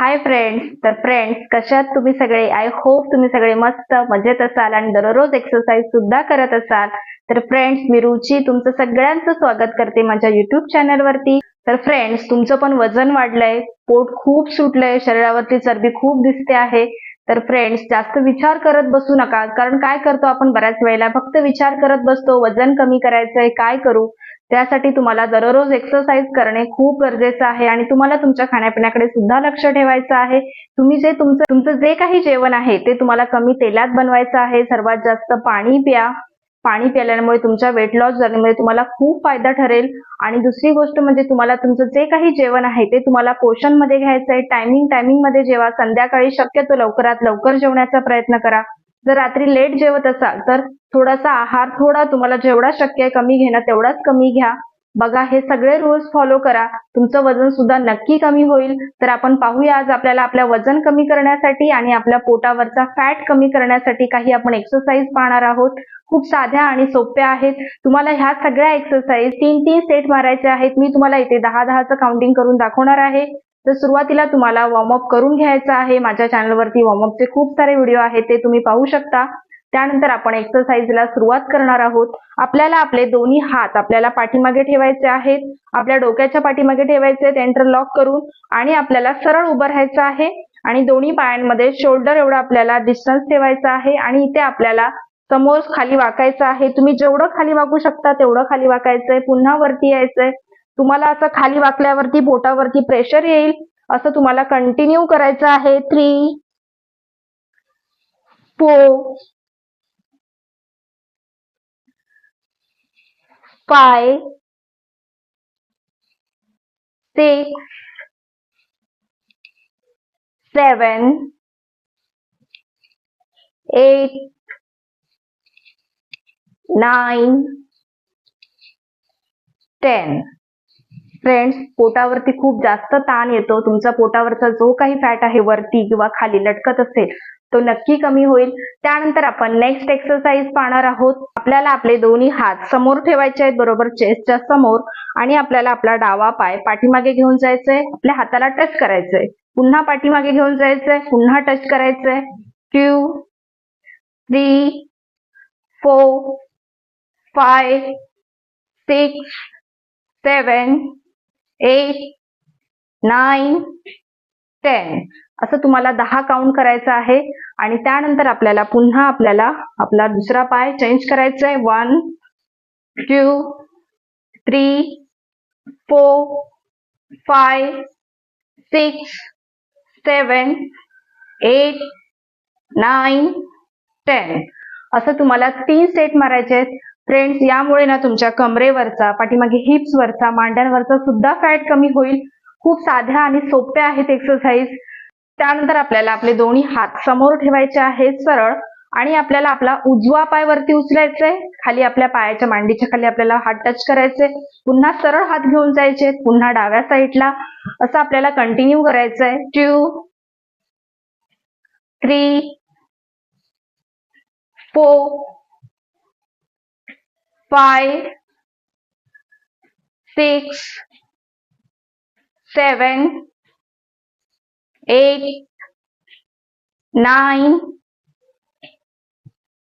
Hi friends तर friends कशात तुम्ही सगळे? आय होप तुम्ही सगळे मस्त मजेत असाल आणि दररोज एक्सरसाइज सुद्धा करत असाल. तर फ्रेंड्स मी रुची तुमचं सगळ्यांचं स्वागत करते माझ्या युट्यूब चॅनलवरती तर फ्रेंड्स तुमचं पण वजन वाढलंय पोट खूप सुटलंय शरीरावरती चरबी खूप दिसते आहे. तर फ्रेंड्स जास्त विचार करत बसू नका कारण काय करतो आपण? बऱ्याच वेळेला फक्त विचार करत बसतो वजन कमी करायचंय काय करू? त्यासाठी तुम्हाला दररोज एक्सरसाइज करणे खूप गरजेचं आहे आणि तुम्हाला तुमच्या खाण्यापिण्याकडे सुद्धा लक्ष ठेवायचं आहे. तुम्ही जे तुमचं तुमचं जे काही जेवण आहे ते तुम्हाला कमी तेलात बनवायचं आहे. सर्वात जास्त पाणी प्या. पाणी प्याल्यामुळे तुमच्या वेट लॉस जर्नीमध्ये तुम्हाला खूप फायदा ठरेल. आणि दुसरी गोष्ट म्हणजे तुम्हाला तुमचं जे काही जेवण आहे ते तुम्हाला पोषणमध्ये घ्यायचं आहे. टायमिंग टायमिंगमध्ये जेवा. संध्याकाळी शक्यतो लवकरात लवकर जेवण्याचा प्रयत्न करा. जर रात्री लेट जेवत असाल तर थोडासा आहार थोडा तुम्हाला जेवढा शक्य आहे कमी घेणं तेवढाच कमी घ्या. बघा हे सगळे रूल्स फॉलो करा. तुमचं वजन सुद्धा नक्की कमी होईल. तर आपण पाहूया आज आपल्याला आपल्या वजन कमी करण्यासाठी आणि आपल्या पोटावरचा फॅट कमी करण्यासाठी काही आपण एक्सरसाइज पाहणार आहोत. खूप साध्या आणि सोप्या आहेत. तुम्हाला ह्या सगळ्या एक्सरसाइज तीन तीन सेट मारायचे आहेत. मी तुम्हाला इथे दहा दहाचं काउंटिंग करून दाखवणार आहे. तर सुरुवातीला तुम्हाला वॉर्मअप करून घ्यायचं आहे. माझ्या चॅनलवरती वॉर्मअपचे खूप सारे व्हिडिओ आहेत ते तुम्ही पाहू शकता. त्यानंतर आपण एक्सरसाइजला सुरुवात करणार आहोत. आपल्याला आपले दोन्ही हात आपल्याला पाठीमागे ठेवायचे आहेत. आपल्या डोक्याच्या पाठीमागे ठेवायचे आहेत एंटरलॉक करून आणि आपल्याला सरळ उभं राहायचं आहे. आणि दोन्ही पायांमध्ये शोल्डर एवढं आपल्याला डिस्टन्स ठेवायचा आहे आणि इथे आपल्याला समोर खाली वाकायचं आहे. तुम्ही जेवढं खाली वाकू शकता तेवढं खाली वाकायचंय. पुन्हा वरती यायचंय. तुम्हाला असं खाली वाकल्यावरती बोटावरती प्रेशर येईल असं तुम्हाला कंटिन्यू करायचं आहे. Three four five six seven eight nine ten friends पोटावरती खूप जास्त ताण येतो. तुमचा पोटावरचा जो काही फॅट आहे वरती किंवा खाली लटकत असेल तो नक्की कमी होईल. त्यानंतर आपण नेक्स्ट एक्सरसाइज पाहणार आहोत. आपल्याला आपले दोन्ही हात समोर ठेवायचे आहेत बरोबर चेस्टच्या समोर. आणि आपल्याला आपला डावा पाय पाठीमागे घेऊन जायचंय. आपल्या हाताला टच करायचंय. पुन्हा पाठीमागे घेऊन जायचंय. पुन्हा टच करायचंय. Two three four five six seven eight nine ten असं तुम्हाला दहा काउंट करायचं आहे. आणि त्यानंतर आपल्याला पुन्हा आपल्याला आपला दुसरा पाय चेंज करायचा आहे. One two three four five six seven eight nine ten असं तुम्हाला तीन सेट मारायचे आहेत. फ्रेंड्स यामुळे ना तुमच्या कमरेवरचा पाठीमागे हिप्सवरचा मांड्यांवरचा सुद्धा फॅट कमी होईल. खूप साध्या आणि सोप्या आहेत एक्सरसाइज त्यानंतर आपल्याला आपले दोन्ही हात समोर ठेवायचे आहेत सरळ. आणि आपल्याला आपला उजवा पाय वरती उचलायचा आहे खाली आपल्या पायाच्या मांडीच्या खाली आपल्याला हात टच करायचे पुन्हा सरळ हात घेऊन जायचे. पुन्हा डाव्या साईडला असं आपल्याला कंटिन्यू करायचं आहे two three four five six seven eight nine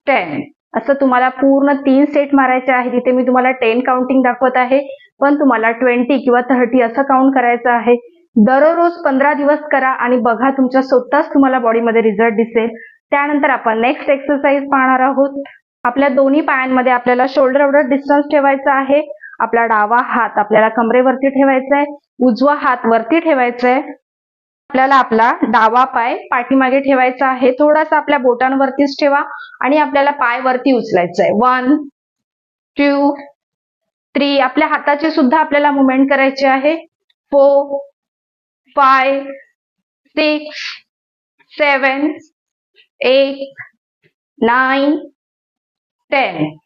ten. असं तुम्हाला पूर्ण तीन सेट मारायचे आहे तिथे मी तुम्हाला टेन काउंटिंग दाखवत आहे. पण तुम्हाला ट्वेंटी किंवा थर्टी असं काउंट करायचं आहे. दररोज पंधरा दिवस करा आणि बघा तुमच्या स्वतःच तुम्हाला बॉडीमध्ये रिझल्ट दिसेल. त्यानंतर आपण नेक्स्ट एक्सरसाइज पाहणार आहोत. आपल्या दोन्ही पायांमध्ये आपल्याला शोल्डर एवढं डिस्टन्स ठेवायचा आहे. आपला डावा हात आपल्याला कमरेवरती ठेवायचा आहे उजवा हात वरती ठेवायचा आहे आपल्याला आपला डावा पाय पाठीमागे ठेवायचा आहे. थोडासा आपल्या बोटांवरतीच ठेवा आणि आपल्याला पाय वरती उचलायचा आहे वन टू थ्री आपल्या हाताची सुद्धा आपल्याला मुवमेंट करायची आहे. Four five six seven eight nine ten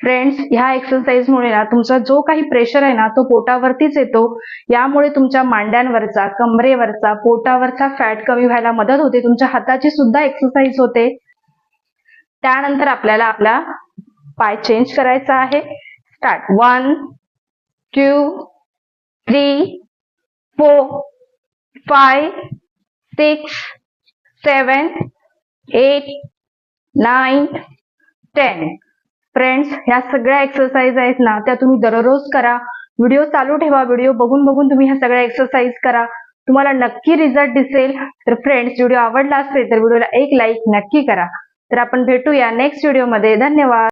friends ह्या एक्सरसाइजमुळे ना तुमचा जो काही प्रेशर आहे ना तो पोटावरतीच येतो. यामुळे तुमच्या मांड्यांवरचा कमरेवरचा पोटावरचा फॅट कमी व्हायला मदत होते. तुमच्या हाताची सुद्धा एक्सरसाइज होते. त्यानंतर आपल्याला आपला पाय चेंज करायचा आहे. Start one two three four five six seven eight nine ten friends ह्या सगळ्या एक्सरसाइज आहेत ना त्या तुम्ही दररोज करा. व्हिडिओ चालू ठेवा व्हिडिओ बघून बघून तुम्ही ह्या सगळ्या एक्सरसाइज करा. तुम्हाला नक्की रिझल्ट दिसेल. तर फ्रेंड्स व्हिडिओ आवडला असेल तर व्हिडिओला एक लाईक नक्की करा. तर आपण भेटूया नेक्स्ट व्हिडिओमध्ये धन्यवाद.